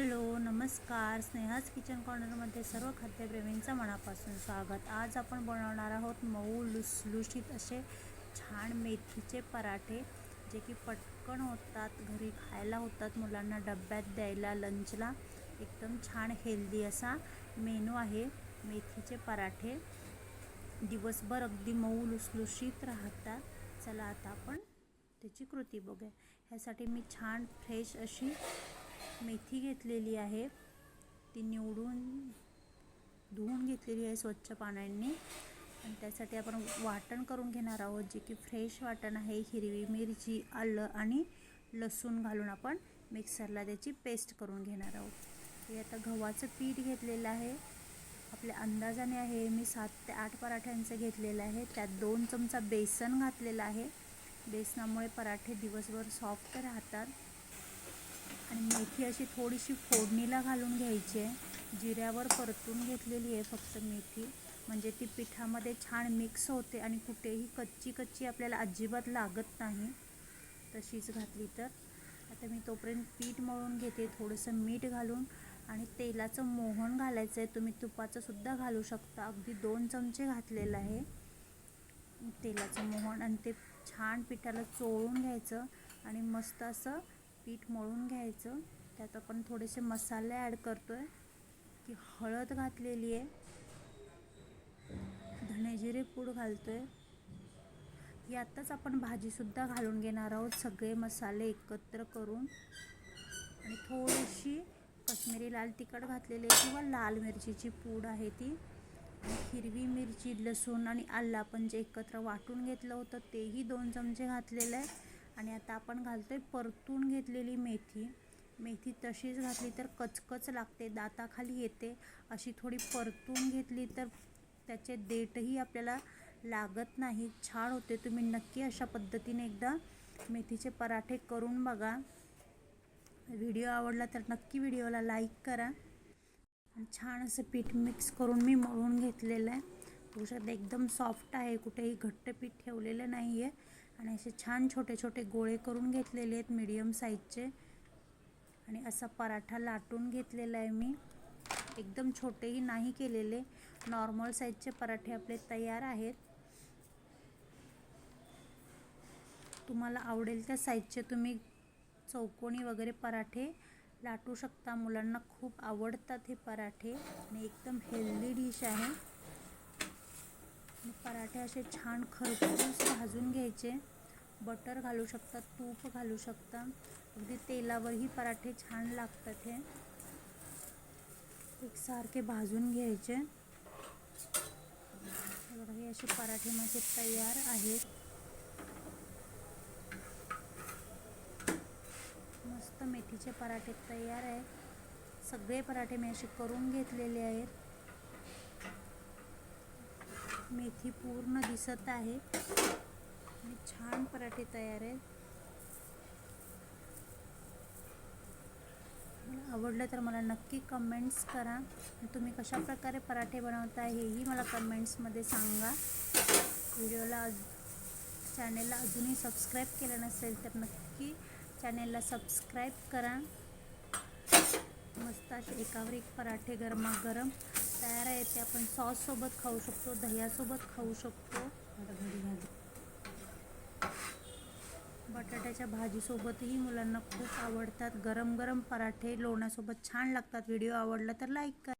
Hello नमस्कार. Sneha's kitchen कॉर्नरमध्ये सर्व खाद्यप्रेमींचं मनापासून स्वागत. आज आपण बनवणार आहोत मऊ लुसलुशीत असे छान मेथीचे पराठे जे की पटकन होतात घरी खायला होतात मुलांना डब्यात द्यायला लंचला एकदम छान हेल्दी असा मेनू आहे मेथीचे पराठे. दिवसभर अगदी मऊ लुसलुशीत राहतात. चला आता आपण त्याची कृती बघूया. ह्यासाठी मी छान फ्रेश अशी मेथी घेतलेली आहे. ती निवडून धुवून घेतलेली आहे स्वच्छ पाण्याने. आणि त्यासाठी आपण वाटण करून घेणार आहोत जे की फ्रेश वाटण आहे हिरवी मिरची आलं आणि लसूण घालून आपण मिक्सरला त्याची पेस्ट करून घेणार आहोत. हे आता गव्हाचं पीठ घेतलेलं आहे. आपल्या अंदाजाने आहे मी सात ते आठ पराठ्यांचं घेतलेलं आहे. त्यात दोन चमचा बेसन घातलेलं आहे. बेसनामुळे पराठे दिवसभर सॉफ्ट राहतात. आणि मेथी अशी थोडीशी फोडणीला घालून घ्यायची आहे. जिऱ्यावर परतून घेतलेली आहे फक्त मेथी. म्हणजे ती पिठामध्ये छान मिक्स होते आणि कुठेही कच्ची कच्ची आपल्याला अजिबात लागत नाही. तशीच घातली तर. आता मी तोपर्यंत पीठ मळून घेते थोडंसं मीठ घालून. आणि तेलाचं मोहन घालायचं आहे तुम्ही तुपाचं सुद्धा घालू शकता. अगदी दोन चमचे घातलेलं आहे. तेलाचं मोहन आणि ते छान पिठाला चोळून घ्यायचं. आणि मस्त असं पीठ मळून घ्यायचं. त्यात आपण थोडेसे मसाले ॲड करतो आहे की हळद घातलेली आहे. धणेजिरे पूड घालतो आहे यातच आपण भाजीसुद्धा घालून घेणार आहोत. सगळे मसाले एकत्र करून. आणि थोडीशी कश्मीरी लाल तिखट घातलेली आहे किंवा लाल मिरचीची पूड आहे ती. हिरवी मिरची लसूण आणि आलं पण जे एकत्र वाटून घेतलं होतं तेही दोन चमचे घातलेलं आहे. आणि आता आपण घालतो आहे परतून घेतलेली मेथी. मेथी तशीच घातली तर कचकच लागते दाताखाली येते. अशी थोडी परतून घेतली तर त्याचे देठही आपल्याला लागत नाही. छान होते तुम्ही नक्की अशा पद्धतीने एकदा मेथीचे पराठे करून बघा. व्हिडिओ आवडला तर नक्की व्हिडिओला लाईक करा. छान असं पीठ मिक्स करून मी मळून घेतलेलं आहे. बघू शकता एकदम सॉफ्ट आहे कुठेही घट्ट पीठ ठेवलेलं नाही आहे आणि असे छान छोटे छोटे गोळे करून घेतलेले आहेत मीडियम साईजचे आणि असा पराठा लाटून घेतलेला आहे मी. एकदम छोटेही नाही केलेले. नॉर्मल साईजचे पराठे आपले तयार आहेत. तुम्हाला आवडेल त्या साईजचे तुम्ही चौकोनी वगैरे पराठे लाटू शकता. मुलांना खूप आवडतात हे पराठे. आणि एकदम हेल्दी डिश आहे. पराठे असे छान खरपूस भाजून घ्यायचे. बटर घालू शकता तूप घालू शकता. अगदी तेलावरही पराठे छान लागतात हे. एकसारखे भाजून घ्यायचे. बघा हे असे पराठे माझे तयार आहेत. मस्त मेथीचे पराठे तयार आहेत. सगळे पराठे मी असे करून घेतलेले आहेत. मेथी पूर्ण दिसत आहे. आणि छान पराठे तयार आहेत. आवडलं तर मला नक्की कमेंट्स करा. तुम्ही कशा प्रकारे पराठे बनवता हेही मला कमेंट्समध्ये सांगा. व्हिडिओला चॅनेलला अजूनही सबस्क्राईब केलं नसेल तर नक्की चॅनेलला सबस्क्राईब करा. मस्त असे एकावर एक पराठे गरमागरम तयार आहे ते आपण सॉससोबत खाऊ शकतो दह्यासोबत खाऊ शकतो. घरी बटाट्याच्या भाजीसोबतही मुलांना खूप आवडतात. गरम गरम पराठे लोण्यासोबत छान लागतात. व्हिडिओ आवडला तर लाईक करा.